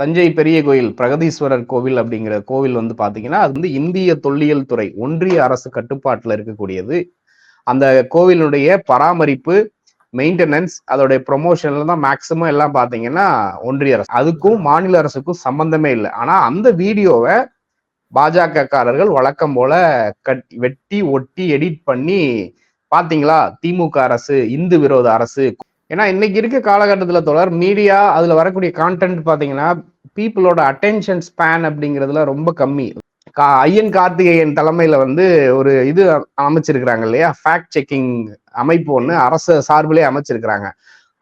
தஞ்சை பெரிய கோயில் பிரகதீஸ்வரர் கோவில் அப்படிங்கிற கோவில் வந்து பார்த்தீங்கன்னா அது வந்து இந்திய தொல்லியல் துறை ஒன்றிய அரசு கட்டுப்பாட்டில் இருக்கக்கூடியது. அந்த கோவிலுடைய பராமரிப்பு மெயின்டெனன்ஸ் அதோடைய ப்ரொமோஷன்ல தான் மேக்சிமம் எல்லாம் பார்த்தீங்கன்னா ஒன்றிய அரசு. அதுக்கும் மாநில அரசுக்கும் சம்பந்தமே இல்லை. ஆனால் அந்த வீடியோவை பாஜகக்காரர்கள் வழக்கம் போல கட் வெட்டி ஒட்டி எடிட் பண்ணி பாத்தீங்களா திமுக அரசு இந்து விரோத அரசு ஏன்னா இன்னைக்கு இருக்க காலகட்டத்தில் தொடர் மீடியா அதில் வரக்கூடிய கான்டென்ட் பார்த்தீங்கன்னா பீப்புளோட அட்டென்ஷன் ஸ்பேன் அப்படிங்கிறதுல ரொம்ப கம்மி. கா ஐயன் கார்த்திகேயன் தலைமையில வந்து ஒரு இது அமைச்சிருக்கிறாங்க இல்லையா? ஃபேக்ட் செக்கிங் அமைப்பு ஒன்று அரசு சார்பிலே அமைச்சிருக்கிறாங்க.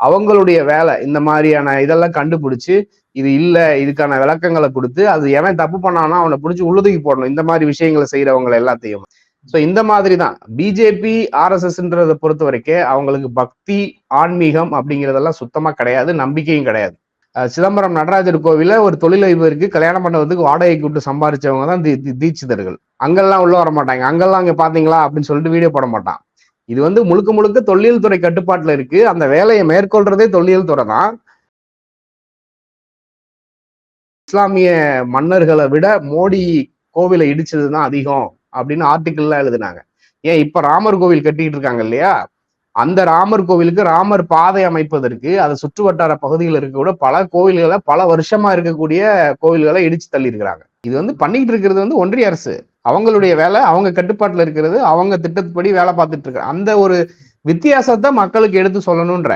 அவங்களுடைய வேலை இந்த மாதிரியான இதெல்லாம் கண்டுபிடிச்சு இது இல்லை இதுக்கான விளக்கங்களை கொடுத்து அது எவன் தப்பு பண்ணானா அவனை பிடிச்சி உள்ளதுக்கு போடணும். இந்த மாதிரி விஷயங்களை செய்யறவங்க எல்லாத்தையும். ஸோ இந்த மாதிரி தான் பிஜேபி ஆர்எஸ்எஸ்ன்றதை பொறுத்த வரைக்கும் அவங்களுக்கு பக்தி ஆன்மீகம் அப்படிங்கிறதெல்லாம் சுத்தமா கிடையாது நம்பிக்கையும் கிடையாது. சிதம்பரம் நடராஜர் கோவில ஒரு தொழிலதிபருக்கு கல்யாணம் பண்ணுறதுக்கு வாடகை விட்டு சம்பாதிச்சவங்க தான் தீட்சிதர்கள். அங்கெல்லாம் உள்ள வர மாட்டாங்க. அங்கெல்லாம் அங்க பாத்தீங்களா அப்படின்னு சொல்லிட்டு வீடியோ போட மாட்டான். இது வந்து முழுக்க முழுக்க தொல்லியல் துறை கட்டுப்பாட்டுல இருக்கு. அந்த வேலையை மேற்கொள்றதே தொல்லியல் துறை தான். இஸ்லாமிய மன்னர்களை விட மோடி கோவிலை இடிச்சதுதான் அதிகம். அப்படின்னு ஆர்டிக்கிள்லாம் எழுதினாங்க. ஏன் இப்ப ராமர் கோவில் கட்டிட்டு இருக்காங்க இல்லையா? அந்த ராமர் கோவிலுக்கு ராமர் பாதை அமைப்பதற்கு அது சுற்று வட்டார பகுதியில் இருக்கக்கூட பல கோவில்களை பல வருஷமா இருக்கக்கூடிய கோவில்களை இடிச்சு தள்ளி இருக்கிறாங்க இது வந்து பண்ணிக்கிட்டு இருக்கிறது வந்து ஒன்றிய அரசு. அவங்களுடைய வேலை அவங்க கட்டுப்பாட்டுல இருக்கிறது அவங்க திட்டத்துப்படி வேலை பார்த்துட்டு இருக்க அந்த ஒரு வித்தியாசத்தை மக்களுக்கு எடுத்து சொல்லணும்ன்ற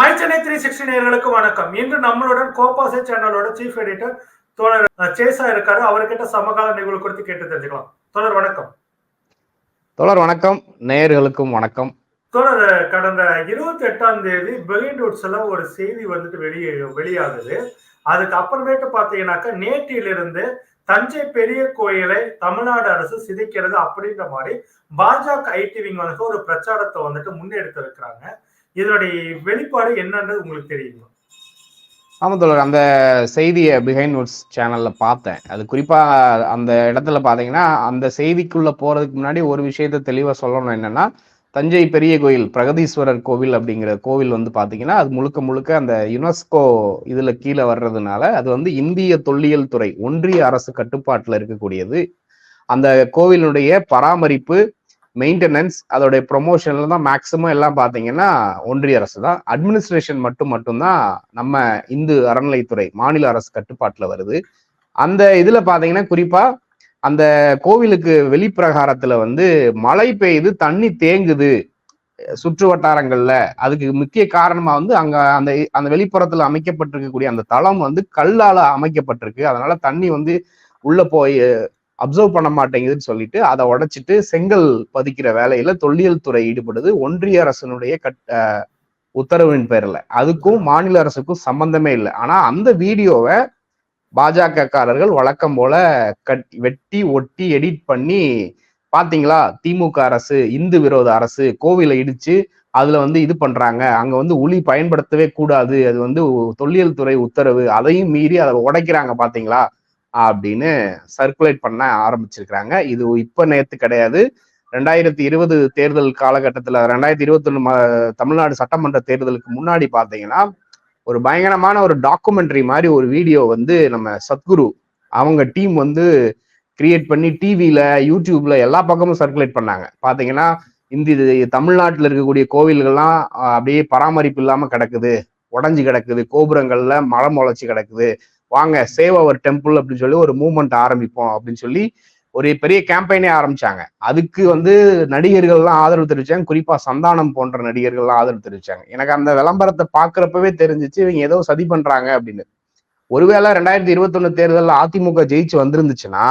மை த்ரீ சிக்ஸ்டி நேர்களுக்கு வணக்கம். இன்று நம்மளுடன் கோபாசை சேனலோட சீஃப் எடிட்டர் தோழர் சேசா இருக்காரு. அவர்கிட்ட சமகால நிகழ்வு குறித்து கேட்டு தெரிஞ்சுக்கலாம். தோழர் வணக்கம். தோழர் வணக்கம். நேயர்களுக்கும் வணக்கம். தோழர் கடந்த இருபத்தி எட்டாம் தேதி பெலிண்டூட்ஸ்ல ஒரு செய்தி வந்துட்டு வெளியே வெளியாகுது. அதுக்கு அப்புறமேட்டு பாத்தீங்கன்னாக்கா நேற்றிலிருந்து தஞ்சை பெரிய கோயிலை தமிழ்நாடு அரசு சிதைக்கிறது அப்படின்ற மாதிரி பாஜக ஐடி விங் வந்து ஒரு பிரச்சாரத்தை வந்துட்டு முன்னெடுத்து இருக்கிறாங்க இதனுடைய வெளிப்பாடு என்னன்றது உங்களுக்கு தெரியுமா? ஆமாம் தோழர் அந்த செய்தியை பிஹைண்ட் நோட்ஸ் சேனலில் பார்த்தேன். அது குறிப்பாக அந்த இடத்துல பார்த்தீங்கன்னா அந்த செய்திக்குள்ளே போகிறதுக்கு முன்னாடி ஒரு விஷயத்த தெளிவாக சொல்லணும். என்னென்னா தஞ்சை பெரிய கோயில் பிரகதீஸ்வரர் கோவில் அப்படிங்கிற கோவில் வந்து பார்த்தீங்கன்னா அது முழுக்க முழுக்க அந்த யுனெஸ்கோ இதில் கீழே வர்றதுனால அது வந்து இந்திய தொல்லியல் துறை ஒன்றிய அரசு கட்டுப்பாட்டில் இருக்கக்கூடியது. அந்த கோவிலுடைய பராமரிப்பு மெயின்டெனன்ஸ் அதோடைய ப்ரொமோஷன்ல தான் மேக்சிமம் எல்லாம் பார்த்தீங்கன்னா ஒன்றிய அரசு தான். அட்மினிஸ்ட்ரேஷன் மட்டும் மட்டும்தான் நம்ம இந்து அறநிலைத்துறை மாநில அரசு கட்டுப்பாட்டில் வருது. அந்த இதில் பார்த்தீங்கன்னா குறிப்பா அந்த கோவிலுக்கு வெளிப்பிரகாரத்தில் வந்து மழை பெய்யுது தண்ணி தேங்குது. சுற்று வட்டாரங்கள்ல. அதுக்கு முக்கிய காரணமா வந்து அங்க அந்த அந்த வெளிப்புறத்துல அமைக்கப்பட்டிருக்கக்கூடிய அந்த தளம் வந்து கல்லால அமைக்கப்பட்டிருக்கு. அதனால தண்ணி வந்து உள்ள போய் அப்சர்வ் பண்ண மாட்டேங்குதுன்னு சொல்லிட்டு அதை உடைச்சிட்டு செங்கல் பதிக்கிற வேலையில தொல்லியல் துறை ஈடுபடுது. ஒன்றிய அரசனுடைய கட் உத்தரவின் பேர்ல. அதுக்கும் மாநில அரசுக்கும் சம்பந்தமே இல்லை. ஆனா அந்த வீடியோவை பாஜகக்காரர்கள் வழக்கம் போல கட் வெட்டி ஒட்டி எடிட் பண்ணி பாத்தீங்களா திமுக அரசு இந்து விரோத அரசு கோவிலை இடிச்சு அதுல வந்து இது பண்றாங்க. அங்க வந்து உளி பயன்படுத்தவே கூடாது. அது வந்து தொல்லியல் துறை உத்தரவு. அதையும் மீறி அதை உடைக்கிறாங்க பாத்தீங்களா? அப்படின்னு சர்க்குலேட் பண்ண ஆரம்பிச்சிருக்கிறாங்க. இது இப்ப நேத்து கிடையாது. ரெண்டாயிரத்தி இருபது தேர்தல் காலகட்டத்துல ரெண்டாயிரத்தி இருபத்தொன்னு தமிழ்நாடு சட்டமன்ற தேர்தலுக்கு முன்னாடி பாத்தீங்கன்னா ஒரு பயங்கரமான ஒரு டாக்குமெண்ட்ரி மாதிரி ஒரு வீடியோ வந்து நம்ம சத்குரு அவங்க டீம் வந்து கிரியேட் பண்ணி டிவியில யூடியூப்ல எல்லா பக்கமும் சர்க்குலேட் பண்ணாங்க. பாத்தீங்கன்னா இந்த தமிழ்நாட்டில் இருக்கக்கூடிய கோவில்கள்லாம் அப்படியே பராமரிப்பு இல்லாம கிடக்குது. உடஞ்சி கிடக்குது. கோபுரங்கள்ல மரம் முளைச்சி கிடக்குது. வாங்க சேவ் அவர் டெம்பிள் அப்படின்னு சொல்லி ஒரு மூவ்மெண்ட் ஆரம்பிப்போம் அப்படின்னு சொல்லி ஒரு பெரிய கேம்பெயினே ஆரம்பிச்சாங்க. அதுக்கு வந்து நடிகர்கள்லாம் ஆதரவு தெரிவிச்சாங்க. குறிப்பா சந்தானம் போன்ற நடிகர்கள்லாம் ஆதரவு தெரிவிச்சாங்க. எனக்கு அந்த விளம்பரத்தை பாக்குறப்பவே தெரிஞ்சிச்சு இவங்க ஏதோ சதி பண்றாங்க அப்படின்னு. ஒருவேளை ரெண்டாயிரத்தி இருபத்தொன்னு தேர்தலில் அதிமுக ஜெயிச்சு வந்திருந்துச்சுன்னா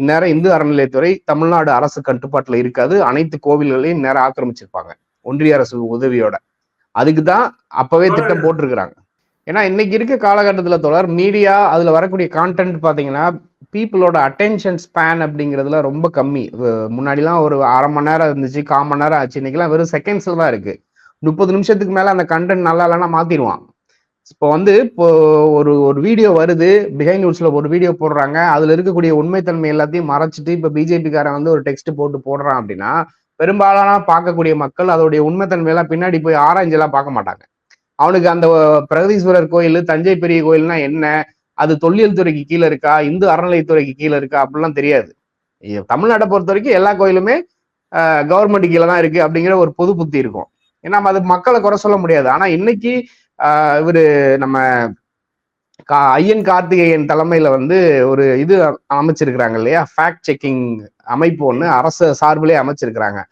இந்நேரம் இந்து அறநிலையத்துறை தமிழ்நாடு அரசு கட்டுப்பாட்டுல இருக்காது. அனைத்து கோவில்களையும் இந்நேரம் ஆக்கிரமிச்சிருப்பாங்க. ஒன்றிய அரசு உதவியோட. அதுக்கு தான் அப்பவே திட்டம் போட்டிருக்கிறாங்க. ஏன்னா இன்னைக்கு இருக்க காலகட்டத்தில் தொடர் மீடியா அதில் வரக்கூடிய கான்டென்ட் பார்த்தீங்கன்னா பீப்புளோட அட்டென்ஷன் ஸ்பேன் அப்படிங்கிறதுல ரொம்ப கம்மி. முன்னாடிலாம் ஒரு அரை மணி நேரம் இருந்துச்சு கால் மணி நேரம் ஆச்சு. இன்னைக்கெல்லாம் வெறும் செகண்ட்ஸில் தான் இருக்கு. முப்பது நிமிஷத்துக்கு மேலே அந்த கண்டென்ட் நல்லா இல்லைன்னா மாற்றிடுவான் இப்போ வந்து இப்போ ஒரு ஒரு வீடியோ வருது பிஹைண்ட் நியூஸ்ல ஒரு வீடியோ போடுறாங்க அதுல இருக்கக்கூடிய உண்மைத்தன்மை எல்லாத்தையும் மறைச்சிட்டு இப்போ பிஜேபிக்காரன் வந்து ஒரு டெக்ஸ்ட் போட்டு போடுறான் அப்படின்னா பெரும்பாலான பார்க்கக்கூடிய மக்கள் அதோடைய உண்மைத்தன்மை எல்லாம் பின்னாடி போய் ஆராய்ஞ்செல்லாம் பார்க்க மாட்டாங்க. அவனுக்கு அந்த பிரகதீஸ்வரர் கோயில் தஞ்சை பெரிய கோயில்னா என்ன? அது தொல்லியல் துறைக்கு கீழே இருக்கா? இந்து அறநிலையத்துறைக்கு கீழே இருக்கா? அப்படிலாம் தெரியாது. தமிழ்நாட்டை பொறுத்த வரைக்கும் எல்லா கோயிலுமே கவர்மெண்ட் கீழே தான் இருக்கு அப்படிங்கிற ஒரு பொது புத்தி இருக்கும். ஏன்னா அது மக்களை குறை சொல்ல முடியாது. ஆனா இன்னைக்கு ஆஹ் இவரு நம்ம கா- ஐயன் கார்த்திகேயன் தலைமையில வந்து ஒரு இது அமைச்சிருக்கிறாங்க இல்லையா? ஃபேக்ட் செக்கிங் அமைப்பு ஒன்று அரசு சார்பிலே அமைச்சிருக்கிறாங்க.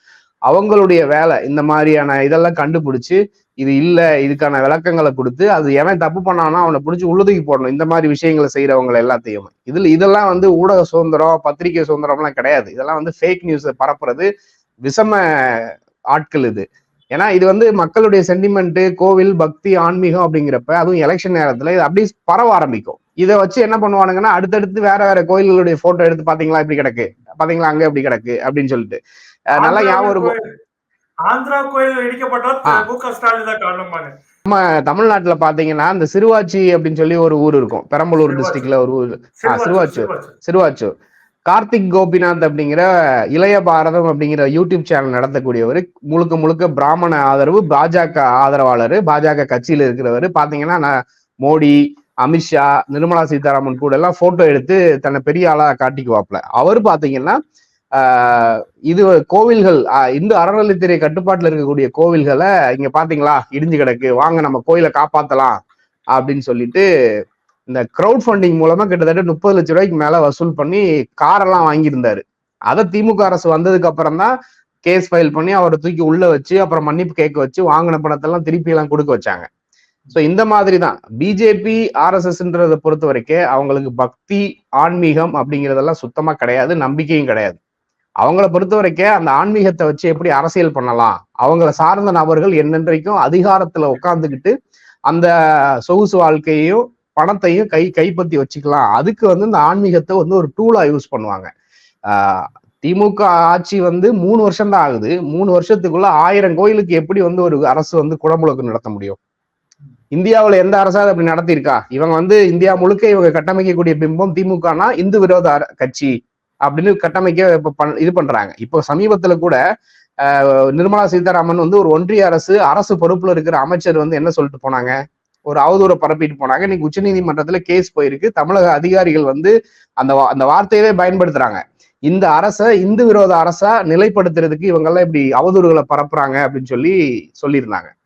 அவங்களுடைய வேலை இந்த மாதிரியான இதெல்லாம் கண்டுபிடிச்சு இது இல்ல இதுக்கான விளக்கங்களை கொடுத்து அது எவன் தப்பு பண்ணானோ அவனை பிடிச்சி உள்ளுதுக்கி போடணும். இந்த மாதிரி விஷயங்களை செய்யறவங்க எல்லாத்தையும். இதுல இதெல்லாம் வந்து ஊடக சுதந்திரம் பத்திரிகை சுதந்திரம்லாம் கிடையாது. இதெல்லாம் வந்து ஃபேக் நியூஸ் பரப்புறது விஷம ஆட்கள் இது. ஏன்னா இது வந்து மக்களுடைய சென்டிமெண்ட் கோவில் பக்தி ஆன்மீகம் அப்படிங்கிறப்ப அதுவும் எலெக்ஷன் நேரத்துல இது அப்படியே பரவ ஆரம்பிக்கும். இதை வச்சு என்ன பண்ணுவானுங்கன்னா அடுத்தடுத்து வேற வேற கோயில்களுடைய போட்டோ எடுத்து பாத்தீங்களா இப்படி கிடக்கு? பாத்தீங்களா அங்க இப்படி கிடக்கு? அப்படின்னு சொல்லிட்டு. நல்லா ஞாபகம் இருக்கும். ஆந்திரா கோயில் இடிக்கப்பட்டா ஆ. மு க. ஸ்டாலின் தான் காரணமாங்க நம்ம தமிழ்நாட்டுல பாத்தீங்கன்னா இந்த சிறுவாச்சி அப்படின்னு சொல்லி ஒரு ஊர் இருக்கும். பெரம்பலூர். டிஸ்ட்ரிக்ட்ல ஒரு ஊர். சிறுவாச்சூர், சிறுவாச்சூர். கார்த்திக் கோபிநாத் அப்படிங்கிற இளைய பாரதம் அப்படிங்கிற யூடியூப் சேனல் நடத்தக்கூடியவர் முழுக்க முழுக்க பிராமண ஆதரவு பாஜக ஆதரவாளர் பாஜக கட்சியில இருக்கிறவர். பாத்தீங்கன்னா மோடி அமித்ஷா நிர்மலா சீதாராமன் கூட எல்லாம் போட்டோ எடுத்து தன்னை பெரிய ஆளா காட்டிக்குவாப்ல. அவர் பாத்தீங்கன்னா இது கோவில்கள் இந்து அறநிலைத்துறை கட்டுப்பாட்டில் இருக்கக்கூடிய கோவில்களை இங்க பாத்தீங்களா? இடிஞ்சு கிடக்கு. வாங்க நம்ம கோயிலை காப்பாத்தலாம் அப்படின்னு சொல்லிட்டு இந்த க்ரௌட் ஃபண்டிங் மூலமா கிட்டத்தட்ட முப்பது லட்ச ரூபாய்க்கு மேல வசூல் பண்ணி காரெல்லாம் வாங்கியிருந்தாரு. அதை திமுக அரசு வந்ததுக்கு அப்புறம் தான் கேஸ் ஃபைல் பண்ணி அவரை தூக்கி உள்ள வச்சு அப்புறம் மன்னிப்பு கேட்க வச்சு வாங்கின பணத்தெல்லாம் திருப்பி எல்லாம் கொடுக்க வச்சாங்க. ஸோ இந்த மாதிரி தான். பிஜேபி ஆர்எஸ்எஸ்ன்றதை பொறுத்த வரைக்கும் அவங்களுக்கு பக்தி ஆன்மீகம் அப்படிங்கிறதெல்லாம் சுத்தமா கிடையாது நம்பிக்கையும் கிடையாது. அவங்கள பொறுத்த வரைக்கும் அந்த ஆன்மீகத்தை வச்சு எப்படி அரசியல் பண்ணலாம்? அவங்கள சார்ந்த நபர்கள் என்னென்றைக்கும் அதிகாரத்துல உட்காந்துக்கிட்டு அந்த சொகுசு வாழ்க்கையையும் பணத்தையும் கை கைப்பற்றி வச்சுக்கலாம். அதுக்கு வந்து இந்த ஆன்மீகத்தை வந்து ஒரு டூலா யூஸ் பண்ணுவாங்க. ஆஹ் திமுக ஆட்சி வந்து மூணு வருஷம் தான் ஆகுது. மூணு வருஷத்துக்குள்ள ஆயிரம் கோயிலுக்கு எப்படி வந்து ஒரு அரசு வந்து குடமுழுக்கு நடத்த முடியும்? இந்தியாவுல எந்த அரசாவது அப்படி நடத்தியிருக்கா? இவங்க வந்து இந்தியா முழுக்க இவங்க கட்டமைக்கக்கூடிய பிம்பம் திமுகனா இந்து விரோத கட்சி. அப்படின்னு கட்டமைக்க இப்போ பண்- இது பண்றாங்க. இப்போ சமீபத்துல கூட நிர்மலா சீதாராமன் வந்து ஒரு ஒன்றிய அரசு அரசு பொறுப்புல இருக்கிற அமைச்சர் வந்து என்ன சொல்லிட்டு போனாங்க? ஒரு அவதூறை பரப்பிட்டு போனாங்க. இன்னைக்கு உச்சநீதிமன்றத்துல கேஸ் போயிருக்கு. தமிழக அதிகாரிகள் வந்து அந்த வா- அந்த வார்த்தையவே பயன்படுத்துறாங்க. இந்த அரசை இந்து விரோத அரசா நிலைப்படுத்துறதுக்கு இவங்கெல்லாம் இப்படி அவதூறுகளை பரப்புறாங்க அப்படின்னு சொல்லி சொல்லியிருந்தாங்க.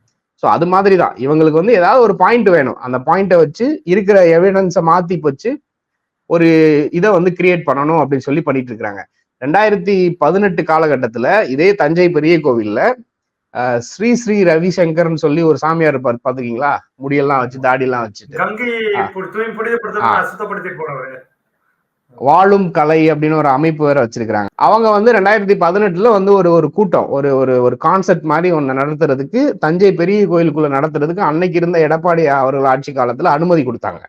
ஸோ அது மாதிரி தான் இவங்களுக்கு வந்து ஏதாவது ஒரு பாயிண்ட் வேணும். அந்த பாயிண்ட்டை வச்சு இருக்கிற எவிடன்ஸை மாத்தி வச்சு ஒரு இதை வந்து கிரியேட் பண்ணணும் அப்படின்னு சொல்லி பண்ணிட்டு இருக்கிறாங்க ரெண்டாயிரத்தி பதினெட்டு காலகட்டத்துல இதே தஞ்சை பெரிய கோவில்ல ஸ்ரீ ஸ்ரீ ரவிசங்கர்னு சொல்லி ஒரு சாமியார் இருப்பார் பாத்துக்கீங்களா முடியெல்லாம் வச்சு தாடியெல்லாம் வச்சுட்டு. வாழும் கலை அப்படின்னு ஒரு அமைப்பு வேற வச்சிருக்கிறாங்க. அவங்க வந்து ரெண்டாயிரத்தி பதினெட்டுல வந்து ஒரு ஒரு கூட்டம் ஒரு ஒரு ஒரு கான்செப்ட் மாதிரி ஒன்று நடத்துறதுக்கு தஞ்சை பெரிய கோயிலுக்குள்ள நடத்துறதுக்கு அன்னைக்கு இருந்த எடப்பாடி அவர்கள் ஆட்சி காலத்துல அனுமதி கொடுத்தாங்க.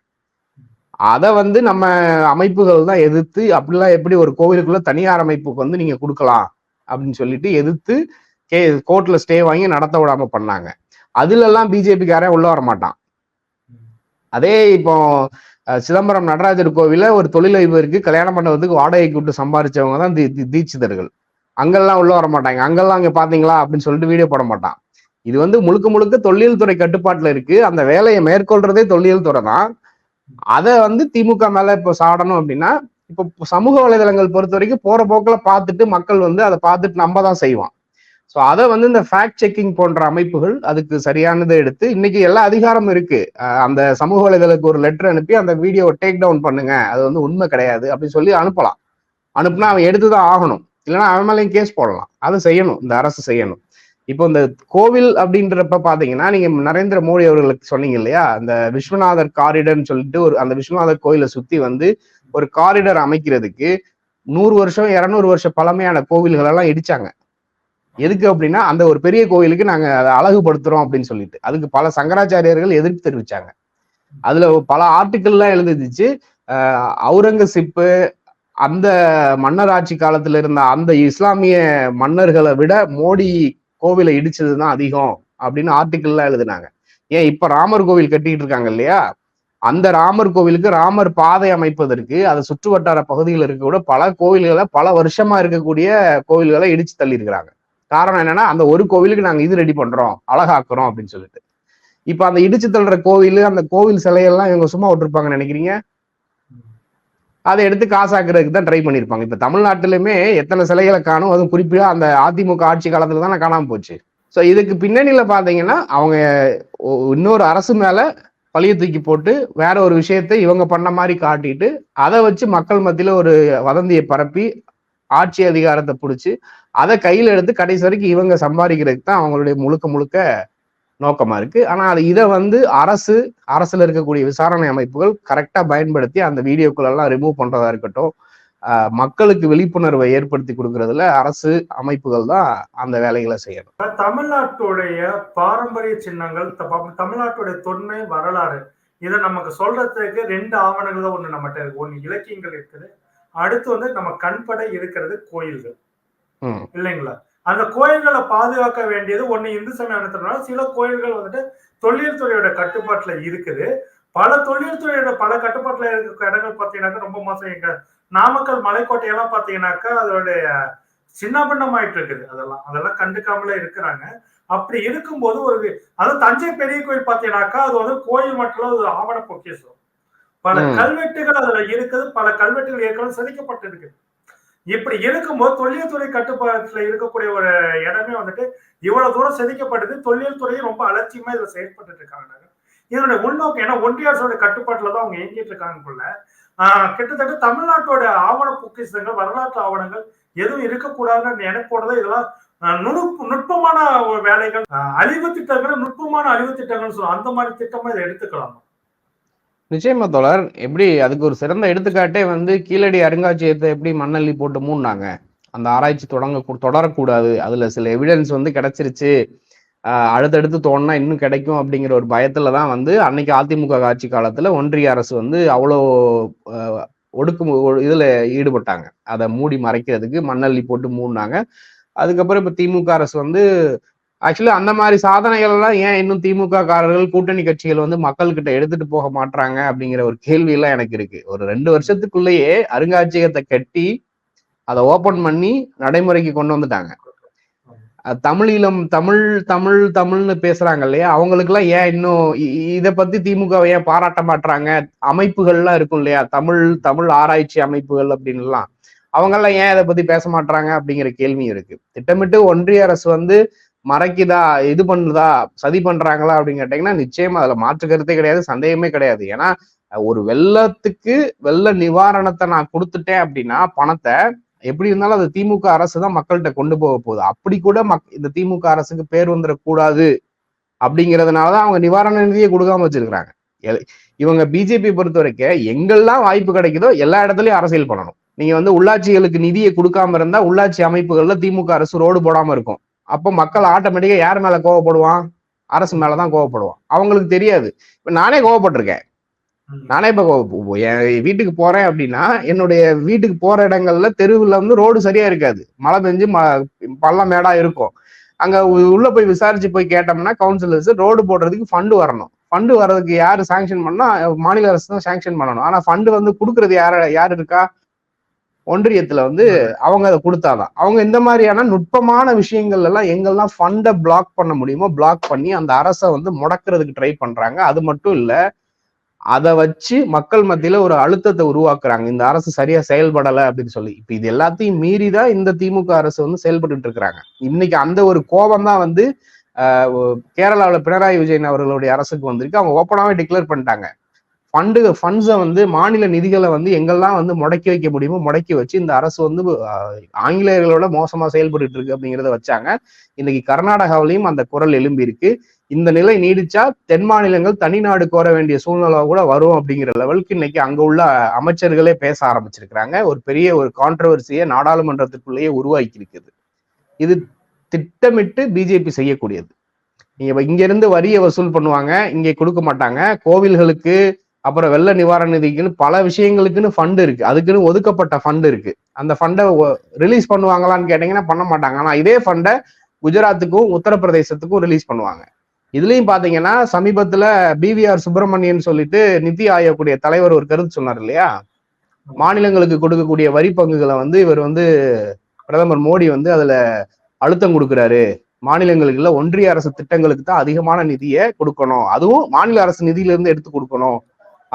அதை வந்து நம்ம அமைப்புகள் தான் எதிர்த்து அப்படிலாம் எப்படி ஒரு கோவிலுக்குள்ள தனியார் அமைப்புக்கு வந்து நீங்க கொடுக்கலாம் அப்படின்னு சொல்லிட்டு எதிர்த்து கே கோர்ட்ல ஸ்டே வாங்கி நடத்த விடாம பண்ணாங்க. அதுல எல்லாம் பிஜேபிக்காரே உள்ள வர மாட்டான். அதே இப்போ சிதம்பரம் நடராஜர் கோவில ஒரு தொழிலதிபருக்கு கல்யாணம் பண்ணுறதுக்கு வாடகை விட்டு சம்பாரிச்சவங்க தான் தி- தீட்சிதர்கள். அங்கெல்லாம் உள்ள வர மாட்டாங்க. அங்கெல்லாம் அங்க பாத்தீங்களா அப்படின்னு சொல்லிட்டு வீடியோ போட மாட்டான். இது வந்து முழுக்க முழுக்க தொழில்துறை துறை கட்டுப்பாட்டுல இருக்கு. அந்த வேலையை மேற்கொள்றதே தொழில்துறை துறை தான். அதை வந்து திமுக மேல இப்போ சாடணும் அப்படின்னா இப்போ சமூக வலைதளங்கள் பொறுத்த வரைக்கும் போற போக்குல பார்த்துட்டு மக்கள் வந்து அதை பார்த்துட்டு நம்ம தான் செய்வான் ஸோ அதை வந்து இந்த ஃபேக்ட் செக்கிங் போன்ற அமைப்புகள் அதுக்கு சரியானதை எடுத்து இன்னைக்கு எல்லா அதிகாரமும் இருக்கு. அந்த சமூக வலைதளத்துக்கு ஒரு லெட்டர் அனுப்பி அந்த வீடியோவை டேக் டவுன் பண்ணுங்க. அது வந்து உண்மை கிடையாது அப்படின்னு சொல்லி அனுப்பலாம். அனுப்புனா அவன் எடுத்துதான் ஆகணும். இல்லைன்னா அவன் மேலேயும் கேஸ் போடலாம். அதை செய்யணும். இந்த அரசு செய்யணும். இப்போ இந்த கோவில் அப்படின்றப்ப பாத்தீங்கன்னா நீங்க நரேந்திர மோடி அவர்களுக்கு சொன்னீங்க இல்லையா? அந்த விஸ்வநாதர் காரிடர்னு சொல்லிட்டு ஒரு அந்த விஸ்வநாதர் கோயிலை சுத்தி வந்து ஒரு காரிடர் அமைக்கிறதுக்கு நூறு வருஷம் இரநூறு வருஷம் பழமையான கோவில்கள் எல்லாம் இடிச்சாங்க. எதுக்கு அப்படின்னா அந்த ஒரு பெரிய கோயிலுக்கு நாங்க அதை அழகுபடுத்துறோம் அப்படின்னு சொல்லிட்டு. அதுக்கு பல சங்கராச்சாரியர்கள் எதிர்ப்பு தெரிவிச்சாங்க. அதுல பல ஆர்டிக்கல்லாம் எழுதிச்சு அஹ் அவுரங்கசீப்பு அந்த மன்னர் ஆட்சி காலத்துல இருந்த அந்த இஸ்லாமிய மன்னர்களை விட மோடி கோவிலை இடிச்சதுதான் அதிகம் அப்படின்னு ஆர்டிக்கல்லாம் எழுதினாங்க. ஏன் இப்ப ராமர் கோவில் கட்டிட்டு இருக்காங்க இல்லையா? அந்த ராமர் கோவிலுக்கு ராமர் பாதை அமைப்பதற்கு அதை சுற்று வட்டார பகுதியில் இருக்கக்கூட பல கோவில்களை பல வருஷமா இருக்கக்கூடிய கோவில்களை இடிச்சு தள்ளி இருக்கிறாங்க காரணம் என்னன்னா அந்த ஒரு கோவிலுக்கு நாங்க இது ரெடி பண்றோம் அழகாக்குறோம் அப்படின்னு சொல்லிட்டு. இப்ப அந்த இடிச்சு தள்ளுற கோவில் அந்த கோவில் சிலையெல்லாம் இவங்க சும்மா விட்டுருப்பாங்கன்னு நினைக்கிறீங்க? அதை எடுத்து காசாக்குறதுக்கு தான் ட்ரை பண்ணியிருப்பாங்க இப்போ தமிழ்நாட்டிலுமே எத்தனை சிலைகளை காணும்? அதுவும் குறிப்பிட அந்த அதிமுக ஆட்சி காலத்தில் தான் காணாமல் போச்சு. ஸோ இதுக்கு பின்னணியில பார்த்தீங்கன்னா அவங்க ஒ- இன்னொரு அரசு மேலே பழிய தூக்கி போட்டு வேற ஒரு விஷயத்தை இவங்க பண்ண மாதிரி காட்டிட்டு அதை வச்சு மக்கள் மத்தியில் ஒரு வதந்தியை பரப்பி ஆட்சி அதிகாரத்தை பிடிச்சி அதை கையில் எடுத்து கடைசி வரைக்கும் இவங்க சம்பாதிக்கிறதுக்கு தான் அவங்களுடைய முழுக்க முழுக்க நோக்கமா இருக்கு. ஆனா அது இதை வந்து அரசு அரசுல இருக்கக்கூடிய விசாரணை அமைப்புகள் கரெக்டா பயன்படுத்தி அந்த வீடியோக்கள் எல்லாம் ரிமூவ் பண்றதா இருக்கட்டும் மக்களுக்கு விழிப்புணர்வை ஏற்படுத்தி கொடுக்கறதுல அரசு அமைப்புகள் தான் அந்த வேலைகளை செய்யணும். தமிழ்நாட்டுடைய பாரம்பரிய சின்னங்கள் தமிழ்நாட்டுடைய தொன்மை வரலாறு இதை நமக்கு சொல்றதுக்கு ரெண்டு ஆவணங்கள் தான் ஒண்ணு நம்மகிட்ட இருக்கு. ஒண்ணு இலக்கியங்கள் இருக்குது அடுத்து வந்து நம்ம கண்பட இருக்கிறது கோயில்கள். இல்லைங்களா? அந்த கோயில்களை பாதுகாக்க வேண்டியது ஒண்ணு இந்து சமய அனுத்துறதுனால சில கோயில்கள் வந்துட்டு தொழில் துறையோட கட்டுப்பாட்டுல இருக்குது. பல தொழில் துறையோட பல கட்டுப்பாட்டுல இருக்க இடங்கள் பாத்தீங்கன்னாக்கா ரொம்ப மோசம். எங்க நாமக்கல் மலைக்கோட்டையெல்லாம் பாத்தீங்கன்னாக்கா அதோடைய சின்னபின்னமாயிட்டு இருக்குது அதெல்லாம். அதெல்லாம் கண்டுக்காமலே இருக்கிறாங்க. அப்படி இருக்கும்போது ஒரு அதுவும் தஞ்சை பெரிய கோயில் பாத்தீங்கன்னாக்கா அது வந்து கோயில் மட்டும் அது ஆவண பொக்கிஷம். பல. கல்வெட்டுகள் அதுல இருக்குது. பல கல்வெட்டுகள் ஏற்கனவே செதுக்கப்பட்டு இருக்கு இப்படி இருக்கும்போது தொழில் துறை கட்டுப்பாட்டுல இருக்கக்கூடிய ஒரு இடமே வந்துட்டு இவ்வளவு தூரம் செதுக்கப்பட்டது. தொழில் துறையும் ரொம்ப அலட்சியமா இதுல செயல்பட்டு இருக்காங்க. இதனுடைய உள்நோக்கம் ஏன்னா ஒன்றிய அரசோட கட்டுப்பாட்டுல தான் அவங்க இயங்கிட்டு இருக்காங்க போல. ஆஹ் கிட்டத்தட்ட தமிழ்நாட்டோட ஆவண பொக்கிஷங்கள் வரலாற்று ஆவணங்கள் எதுவும் இருக்கக்கூடாதுன்னு நினைப்போட இதெல்லாம் நுணுப்பு நுட்பமான வேலைகள் அழிவு திட்டங்கள் நுட்பமான அழிவு திட்டங்கள்னு சொல்லுவோம் அந்த மாதிரி திட்டமா இதை எடுத்துக்கலாம்? நிச்சயமா தோழர். எப்படி அதுக்கு ஒரு சிறந்த எடுத்துக்காட்டே வந்து கீழடி அருங்காட்சியகத்தை எப்படி மண்ணள்ளி போட்டு மூடினாங்க. அந்த ஆராய்ச்சி தொடங்க தொடரக்கூடாது. அதுல சில எவிடன்ஸ் வந்து கிடைச்சிருச்சு. அடுத்தடுத்து தோணுனா இன்னும் கிடைக்கும் அப்படிங்கிற ஒரு பயத்துல தான் வந்து அன்னைக்கு அதிமுக ஆட்சி காலத்துல ஒன்றிய அரசு வந்து அவ்வளோ ஆஹ் ஒடுக்கு இதுல ஈடுபட்டாங்க. அதை மூடி மறைக்கிறதுக்கு மண்ணள்ளி போட்டு மூடினாங்க. அதுக்கப்புறம் இப்ப திமுக அரசு வந்து ஆக்சுவலி அந்த மாதிரி சாதனைகள் எல்லாம் ஏன் இன்னும் திமுக காரர்கள் கூட்டணி கட்சிகள் வந்து மக்கள்கிட்ட எடுத்துட்டு போக மாட்டாங்க அப்படிங்கிற ஒரு கேள்வி எல்லாம் எனக்கு இருக்கு. ஒரு ரெண்டு வருஷத்துக்குள்ளேயே அருங்காட்சியகத்தை கட்டி அதை ஓபன் பண்ணி நடைமுறைக்கு கொண்டு வந்துட்டாங்க. தமிழீழம் தமிழ் தமிழ் தமிழ்னு பேசுறாங்க இல்லையா? அவங்களுக்குலாம் ஏன் இன்னும் இதை பத்தி திமுக ஏன் பாராட்ட மாட்றாங்க? அமைப்புகள்லாம் இருக்கும் இல்லையா? தமிழ் தமிழ் ஆராய்ச்சி அமைப்புகள் அப்படின்லாம் அவங்க எல்லாம் ஏன் இதை பத்தி பேச மாட்டாங்க அப்படிங்கிற கேள்வி இருக்கு. திட்டமிட்டு ஒன்றிய அரசு வந்து மறைக்குதா இது பண்ணுதா சதி பண்றாங்களா அப்படின்னு கேட்டீங்கன்னா நிச்சயமா அதுல மாற்று கருத்தே கிடையாது சந்தேகமே கிடையாது. ஏன்னா ஒரு வெள்ளத்துக்கு வெள்ள நிவாரணத்தை நான் கொடுத்துட்டேன் அப்படின்னா பணத்தை எப்படி இருந்தாலும் அது திமுக அரசு தான் மக்கள்கிட்ட கொண்டு போக போகுது. அப்படி கூட மக் இந்த திமுக அரசுக்கு பேர் வந்துடக்கூடாது அப்படிங்கிறதுனாலதான் அவங்க நிவாரண நிதியை கொடுக்காம வச்சிருக்கிறாங்க. இவங்க பிஜேபி பொறுத்த வரைக்கும் எங்கெல்லாம் வாய்ப்பு கிடைக்குதோ எல்லா இடத்துலயும் அரசியல் பண்ணணும். நீங்க வந்து உள்ளாட்சிகளுக்கு நிதியை கொடுக்காம இருந்தா உள்ளாட்சி அமைப்புகள்ல திமுக அரசு ரோடு போடாம இருக்கும். அப்போ மக்கள் ஆட்டோமேட்டிக்கா யார் மேல கோவப்படுவான்? அரசு மேலதான் கோவப்படுவான். அவங்களுக்கு தெரியாது. இப்ப நானே கோவப்பட்டிருக்கேன். நானே இப்ப என் வீட்டுக்கு போறேன் அப்படின்னா என்னுடைய வீட்டுக்கு போற இடங்கள்ல தெருவுல வந்து ரோடு சரியா இருக்காது. மழை பெஞ்சு ம- பள்ளம் மேடா இருக்கும். அங்க உள்ள போய் விசாரிச்சு போய் கேட்டோம்னா கவுன்சிலர்ஸ் ரோடு போடுறதுக்கு ஃபண்டு வரணும். ஃபண்டு வர்றதுக்கு யாரு சாங்ஷன் பண்ணா மாநில அரசு தான் சாங்ஷன் பண்ணணும். ஆனா ஃபண்டு வந்து கொடுக்கறது யார யார் இருக்கா? ஒன்றியத்துல வந்து அவங்க அதை கொடுத்தாதான். அவங்க இந்த மாதிரியான நுட்பமான விஷயங்கள் எல்லாம் எங்கெல்லாம் ஃபண்டை பிளாக் பண்ண முடியுமோ பிளாக் பண்ணி அந்த அரசை வந்து முடக்கிறதுக்கு ட்ரை பண்றாங்க. அது மட்டும் இல்ல அதை வச்சு மக்கள் மத்தியில ஒரு அழுத்தத்தை உருவாக்குறாங்க. இந்த அரசு சரியா செயல்படல அப்படின்னு சொல்லி. இப்ப இது எல்லாத்தையும் மீறி தான் இந்த திமுக அரசு வந்து செயல்பட்டு இருக்கிறாங்க. இன்னைக்கு அந்த ஒரு கோபம் தான் வந்து கேரளாவில் பினராயி விஜயன் அவர்களுடைய அரசுக்கு வந்திருக்கு. அவங்க ஓப்பனாவே டிக்ளேர் பண்ணிட்டாங்க. ஃபண்டு ஃபண்ட்ஸை வந்து மாநில நிதிகளை வந்து எங்கெல்லாம் வந்து முடக்கி வைக்க முடியுமோ முடக்கி வச்சு இந்த அரசு வந்து ஆங்கிலேயர்களோட மோசமா செயல்பட்டு இருக்கு அப்படிங்கிறத வச்சாங்க. இன்னைக்கு கர்நாடகாவிலையும் அந்த குரல் எழும்பி இருக்கு. இந்த நிலை நீடிச்சா தென் மாநிலங்கள் தனிநாடு கோர வேண்டிய சூழ்நிலை கூட வரும் அப்படிங்கிற லெவலுக்கு இன்னைக்கு அங்க உள்ள அமைச்சர்களே பேச ஆரம்பிச்சிருக்கிறாங்க. ஒரு பெரிய ஒரு கான்ட்ரவர்சியை நாடாளுமன்றத்திற்குள்ளேயே உருவாக்கி இருக்குது இது திட்டமிட்டு பிஜேபி செய்யக்கூடியது. நீங்க இங்க இருந்து வரியை வசூல் பண்ணுவாங்க. இங்க கொடுக்க மாட்டாங்க. கோவில்களுக்கு அப்புறம் வெள்ள நிவாரண நிதிக்குன்னு பல விஷயங்களுக்குன்னு ஃபண்ட் இருக்கு. அதுக்குன்னு ஒதுக்கப்பட்ட ஃபண்ட் இருக்கு. அந்த ஃபண்டை ரிலீஸ் பண்ணுவாங்களான்னு கேட்டீங்கன்னா பண்ண மாட்டாங்க. ஆனா இதே ஃபண்டை குஜராத்துக்கும் உத்தரப்பிரதேசத்துக்கும் ரிலீஸ் பண்ணுவாங்க. இதுலயும் பாத்தீங்கன்னா சமீபத்துல பிவிஆர் சுப்பிரமணியன் சொல்லிட்டு நிதி ஆயோக்குடைய தலைவர் ஒரு கருத்து சொன்னார் இல்லையா? மாநிலங்களுக்கு கொடுக்கக்கூடிய வரி பங்குகளை வந்து இவர் வந்து பிரதமர் மோடி வந்து அதுல அழுத்தம் கொடுக்குறாரு. மாநிலங்களுக்கு ஒன்றிய அரசு திட்டங்களுக்கு தான் அதிகமான நிதியை கொடுக்கணும். அதுவும் மாநில அரசு நிதியிலிருந்து எடுத்து கொடுக்கணும்.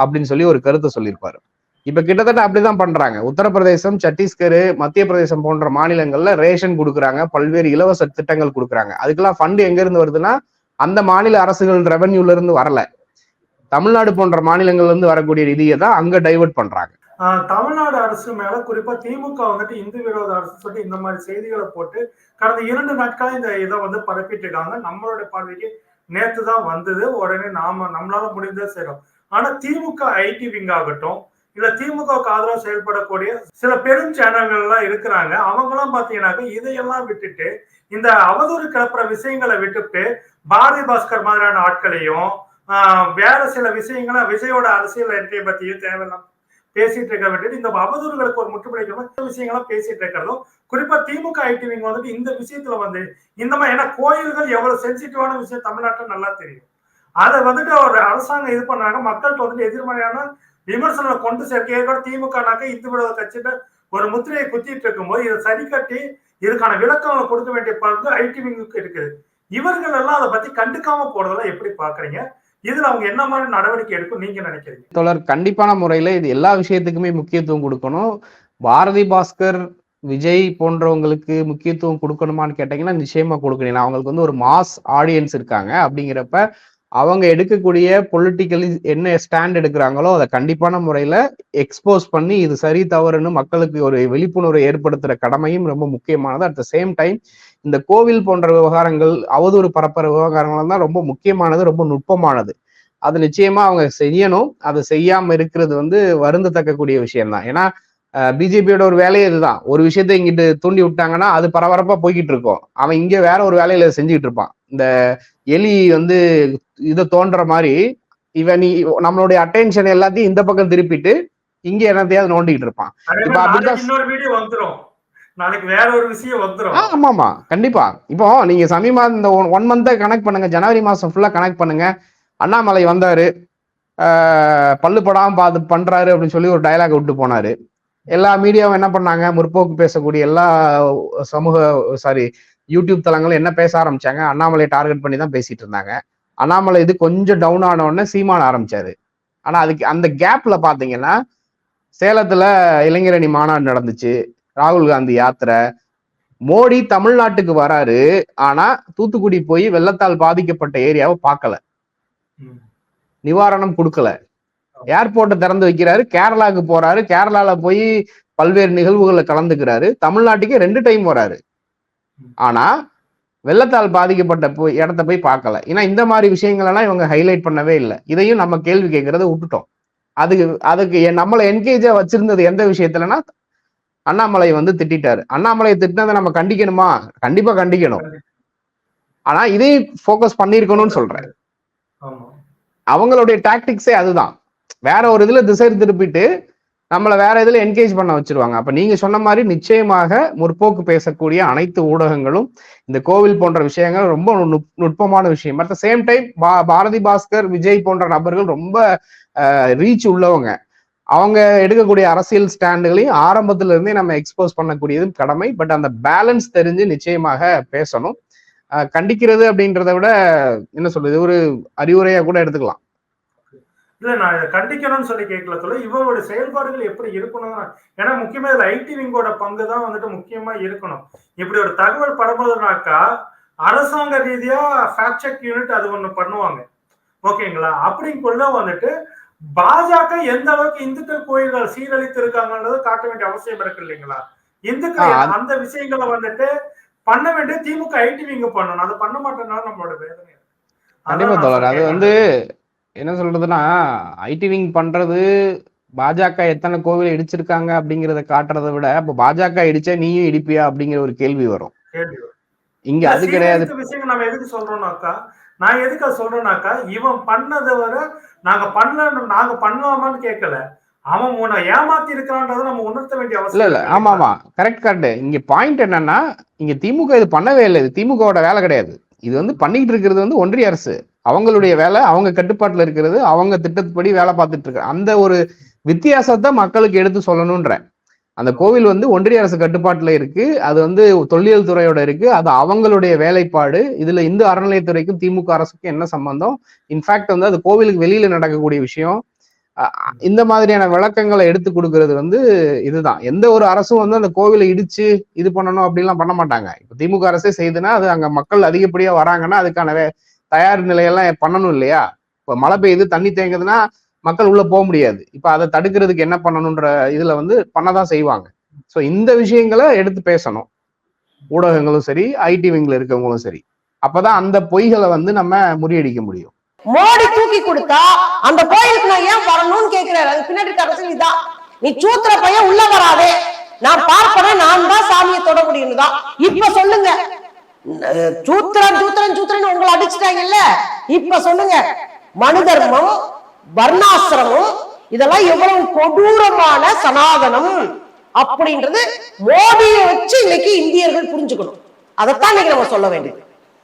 அப்படின்னு சொல்லி ஒரு கருத்தை சொல்லியிருப்பாரு. இப்ப கிட்டத்தட்ட அப்படிதான் பண்றாங்க. உத்தரப்பிரதேசம் சத்தீஸ்கர் மத்திய பிரதேசம் போன்ற மாநிலங்கள்ல ரேஷன் கொடுக்குறாங்க. பல்வேறு இலவச திட்டங்கள் கொடுக்குறாங்க. அதுக்கெல்லாம் ஃபண்ட் எங்க இருந்து வருதுன்னா அந்த மாநில அரசுகள் ரெவன்யூல இருந்து வரல. தமிழ்நாடு போன்ற மாநிலங்கள்ல இருந்து வரக்கூடிய நிதியை தான் அங்க டைவர்ட் பண்றாங்க. தமிழ்நாடு அரசு மேல குறிப்பா திமுக வந்துட்டு இந்து விரோத அரசு சொல்லி இந்த மாதிரி செய்திகளை போட்டு கடந்த இரண்டு நாட்களா இந்த இதை வந்து பரப்பிட்டு இருக்காங்க. நம்மளோட பார்வைக்கு நேத்து தான் வந்தது. உடனே நாம நம்மளால முடிந்ததை செய்யறோம் ஆனா திமுக ஐடி விங் ஆகட்டும் இல்ல திமுகவுக்கு ஆதரவு செயல்படக்கூடிய சில பெரும் சேனல்கள் எல்லாம் இருக்கிறாங்க. அவங்க எல்லாம் பாத்தீங்கன்னாக்க இதையெல்லாம் விட்டுட்டு இந்த அவதூறு கிளப்புற விஷயங்களை விட்டுட்டு பாரதி பாஸ்கர் மாதிரியான ஆட்களையும் வேற சில விஷயங்களை விஜயோட அரசியல் என்ட்ரியை பத்தியும் தேவையில்லாம் பேசிட்டு இருக்க விட்டுட்டு இந்த அவதூறுகளுக்கு ஒரு முற்றுப்புள்ளிக்கிற மாதிரி விஷயங்கள்லாம் பேசிட்டு இருக்கிறதும் குறிப்பா திமுக ஐடிவிங்க வந்துட்டு இந்த விஷயத்துல வந்து இந்த மாதிரி ஏன்னா கோயில்கள் எவ்வளவு சென்சிட்டிவான விஷயம் தமிழ்நாட்டில் நல்லா தெரியும். அதை வந்துட்டு ஒரு அரசாங்கம் இது பண்ணாங்க. மக்கள் வந்துட்டு எதிர்மறையான விமர்சனம் கொண்டு சேர்க்க ஏற்கனவே திமுகனாக்க இந்து விரோத கட்சியிட்ட ஒரு முத்திரையை குத்திட்டு இருக்கும்போது இதை சரி கட்டி இதுக்கான விளக்கங்களை கொடுக்க வேண்டிய பங்கு ஐடிவிங்குக்கு இருக்குது. இவர்கள் எல்லாம் அதை பத்தி கண்டுக்காம போறதெல்லாம் எப்படி பாக்குறீங்க? இதுல அவங்க என்ன மாதிரி நடவடிக்கை எடுக்கும் நீங்க நினைக்கிறீங்க? தொடர் கண்டிப்பான முறையில இது எல்லா விஷயத்துக்குமே முக்கியத்துவம் கொடுக்கணும். பாரதி பாஸ்கர் விஜய் போன்றவங்களுக்கு முக்கியத்துவம் கொடுக்கணுமான்னு கேட்டீங்கன்னா நிச்சயமா கொடுக்கணும். அவங்களுக்கு வந்து ஒரு மாஸ் ஆடியன்ஸ் இருக்காங்க. அப்படிங்கிறப்ப அவங்க எடுக்கக்கூடிய பொலிட்டிக்கலி என்ன ஸ்டாண்ட் எடுக்கிறாங்களோ அதை கண்டிப்பான முறையில எக்ஸ்போஸ் பண்ணி இது சரி தவறுன்னு மக்களுக்கு ஒரு விழிப்புணர்வை ஏற்படுத்துற கடமையும் ரொம்ப முக்கியமானது. அட் த சேம் டைம் இந்த கோவில் போன்ற விவகாரங்கள் அவதூறு பரப்புற விவகாரங்கள் தான் ரொம்ப முக்கியமானது ரொம்ப நுட்பமானது. அது நிச்சயமா அவங்க செய்யணும். அதை செய்யாம இருக்கிறது வந்து வருந்தத்தக்கக்கூடிய விஷயம்தான். ஏன்னா பிஜேபியோட ஒரு வேலையே இதுதான். ஒரு விஷயத்த இங்கிட்டு தூண்டி விட்டாங்கன்னா அது பரபரப்பா போய்கிட்டு இருக்கும். அவன் இங்க வேற ஒரு வேலையில செஞ்சுக்கிட்டு இருப்பான். இந்த எலி வந்து இதை தோன்ற மாதிரி இவன் நீ நம்மளுடைய அட்டென்ஷன் எல்லாத்தையும் இந்த பக்கம் திருப்பிட்டு இங்க என்னத்தையாவது நோண்டிக்கிட்டு இருப்பான். இப்ப அப்படிதான் நாளைக்கு வேற ஒரு விஷயம் ஆமா ஆமா கண்டிப்பா. இப்போ நீங்க சமீபமா இந்த ஒன் மந்த்தை கனெக்ட் பண்ணுங்க. ஜனவரி மாசம் ஃபுல்லா கனெக்ட் பண்ணுங்க. அண்ணாமலை வந்தாரு. பல்லு படாம பாத்து பண்றாரு அப்படின்னு சொல்லி ஒரு டயலாக் விட்டு போனாரு. எல்லா மீடியாவும் என்ன பண்ணாங்க? முற்போக்கு பேசக்கூடிய எல்லா சமூக சாரி யூடியூப் தளங்களும் என்ன பேச ஆரம்பிச்சாங்க? அண்ணாமலையை டார்கெட் பண்ணி தான் பேசிட்டு இருந்தாங்க. அண்ணாமலை இது கொஞ்சம் டவுன் ஆன உடனே சீமான ஆரம்பிச்சாரு. ஆனா அதுக்கு அந்த கேப்ல பாத்தீங்கன்னா சேலத்துல இளைஞரணி மாநாடு நடந்துச்சு. ராகுல் காந்தி யாத்திரை. மோடி தமிழ்நாட்டுக்கு வராரு. ஆனா தூத்துக்குடி போய் வெள்ளத்தால் பாதிக்கப்பட்ட ஏரியாவை பார்க்கல. நிவாரணம் கொடுக்கல. ஏர்போர்ட்டை திறந்து வைக்கிறாரு. கேரளாவுக்கு போறாரு. கேரளால போய் பல்வேறு நிகழ்வுகள்ல கலந்துக்கிறாரு. தமிழ்நாட்டுக்கே ரெண்டு டைம் வராரு ஆனா வெள்ளத்தால் பாதிக்கப்பட்ட போய் இடத்த போய் பார்க்கல. ஏன்னா இந்த மாதிரி விஷயங்கள் எல்லாம் இவங்க ஹைலைட் பண்ணவே இல்லை. இதையும் நம்ம கேள்வி கேட்கறத விட்டுட்டோம். அதுக்கு அதுக்கு நம்மளை என்கேஜா வச்சிருந்தது எந்த விஷயத்துலன்னா அண்ணாமலை வந்து திட்டிட்டாரு. அண்ணாமலை திட்டினதை நம்ம கண்டிக்கணுமா? கண்டிப்பா கண்டிக்கணும். ஆனா இதையும் ஃபோக்கஸ் பண்ணிருக்கணும்னு சொல்றேன். அவங்களுடைய டாக்டிக்ஸே அதுதான். வேற ஒரு இதுல திசை திருப்பிட்டு நம்மளை வேற இதில் என்கேஜ் பண்ண வச்சிருவாங்க. அப்போ நீங்க சொன்ன மாதிரி நிச்சயமாக முற்போக்கு பேசக்கூடிய அனைத்து ஊடகங்களும் இந்த கோவில் போன்ற விஷயங்கள் ரொம்ப நுட்- நுட்பமான விஷயம். At the same time Bharathi Baskar Vijay போன்ற நபர்கள் ரொம்ப ரீச் உள்ளவங்க. அவங்க எடுக்கக்கூடிய அரசியல் ஸ்டாண்டுகளையும் ஆரம்பத்துல இருந்தே நம்ம எக்ஸ்போஸ் பண்ணக்கூடியதும் கடமை. பட் அந்த பேலன்ஸ் தெரிஞ்சு நிச்சயமாக பேசணும். கண்டிக்கிறது அப்படின்றத விட என்ன சொல்றது ஒரு அறிவுரையா கூட எடுத்துக்கலாம். இல்ல நான் இதை கண்டிக்கணும்னு சொல்லி கேட்கல சொல்ல இவரோட செயல்பாடுகள் எப்படி இருக்கணும்? ஏன்னா முக்கியமா இதுல ஐடி விங்கோட பங்கு தான் வந்துட்டு முக்கியமா இருக்கணும். இப்படி ஒரு தகவல் பரப்புதுனாக்கா அரசாங்க ரீதியா ஃபேக்ட் செக் யூனிட் அது ஒண்ணு பண்ணுவாங்க. ஓகேங்களா? அப்படிங்குள்ள வந்துட்டு பாஜக எந்த அளவுக்கு இந்துக்கள் கோயில்கள் சீரழித்து இருக்காங்கன்றது காட்ட வேண்டிய அவசியம் இருக்கு இல்லைங்களா? இந்துக்கள் அந்த விஷயங்களை வந்துட்டு பண்ண வேண்டிய திமுக ஐடி விங்க பண்ணணும். அதை பண்ண மாட்டேன்னா நம்மளோட வேதனை கண்டிப்பா தோழர். அது வந்து என்ன சொல்றதுன்னா ஐடி விங் பண்றது பாஜக எத்தனை கோவில் இடிச்சிருக்காங்க அப்படிங்கறத காட்டுறதை விட அப்ப பாஜக இடிச்சா நீயும் இடிப்பியா அப்படிங்கிற ஒரு கேள்வி வரும். இங்க அது கிடையாது. விஷயங்கள் நம்ம எதுக்கு சொல்றோம்னாக்கா நான் எதுக்கு அதை சொல்றேன்னாக்கா இவன் பண்ணதை வர நாங்க பண்ண நாங்க பண்ணலாமான்னு கேட்கல. அவன் உன்னை ஏமாத்தி இருக்கிறான்றதை நம்ம உணர்த்த வேண்டிய இல்ல அவசியம் இல்ல இருக்கு ஆமா ஆமா. கரெக்ட் கரெக்ட் இங்க பாயிண்ட் என்னன்னா இங்க திமுக இது பண்ணவே இல்லை. இது திமுகவோட வேலை கிடையாது. இது வந்து பண்ணிட்டு இருக்கிறது வந்து ஒன்றிய அரசு. அவங்களுடைய வேலை அவங்க கட்டுப்பாட்டுல இருக்கிறது அவங்க திட்டத்துப்படி வேலை பார்த்துட்டு இருக்க. அந்த ஒரு வித்தியாசத்தை மக்களுக்கு எடுத்து சொல்லணும்ன்ற அந்த கோவில் வந்து ஒன்றிய அரசு கட்டுப்பாட்டுல இருக்கு. அது வந்து தொல்லியல் துறையோட இருக்கு. அது அவங்களுடைய வேலைப்பாடு. இதுல இந்து அறநிலையத்துறைக்கும் திமுக அரசுக்கும் என்ன சம்பந்தம்? இன்ஃபேக்ட் வந்து அது கோவிலுக்கு வெளியில நடக்கக்கூடிய விஷயம். இந்த மாதிரியான விளக்கங்களை எடுத்து கொடுக்கறது வந்து இதுதான். எந்த ஒரு அரசும் வந்து அந்த கோவிலை இடிச்சு இது பண்ணணும் அப்படின்லாம் பண்ண மாட்டாங்க. இப்ப திமுக அரசே செய்துன்னா அது அங்க மக்கள் அதிகப்படியா வராங்கன்னா அதுக்கான தயார் நிலையெல்லாம் பண்ணணும் இல்லையா? இப்ப மழை பெய்யுது தண்ணி தேங்குதுன்னா மக்கள் உள்ள போக முடியாது. இப்ப அதை தடுக்கிறதுக்கு என்ன பண்ணணும்ன்ற இதுல வந்து பண்ணதான் செய்வாங்க. சோ இந்த விஷயங்களை எடுத்து பேசணும். ஊடகங்களும் சரி ஐடி விங்ல இருக்கவங்களும் சரி. அப்பதான் அந்த பொய்களை வந்து நம்ம முறியடிக்க முடியும். மோடி தூக்கி கொடுத்தா அந்த கோயிலுக்கு நான் ஏன் வரணும்னு கேக்குறாரு. அது பின்னாடி அரசியல் இதான். நீ சூத்திர பையன் உள்ள வராதே. நான் பார்ப்பேன்? நான் தான் சாமியை தொட முடியும் தான். இப்ப சொல்லுங்க. சூத்திரன் சூத்திரன் சூத்திரன் உங்களை அடிச்சுட்டாங்கல்ல? இப்ப சொல்லுங்க. மனு தர்மம் வர்ணாசிரமம் இதெல்லாம் எவ்வளவு கொடூரமான சனாதனம் அப்படின்றது மோடியை வச்சு இன்னைக்கு இந்தியர்கள் புரிஞ்சுக்கணும். அதைத்தான் இன்னைக்கு நம்ம சொல்ல வேண்டியது.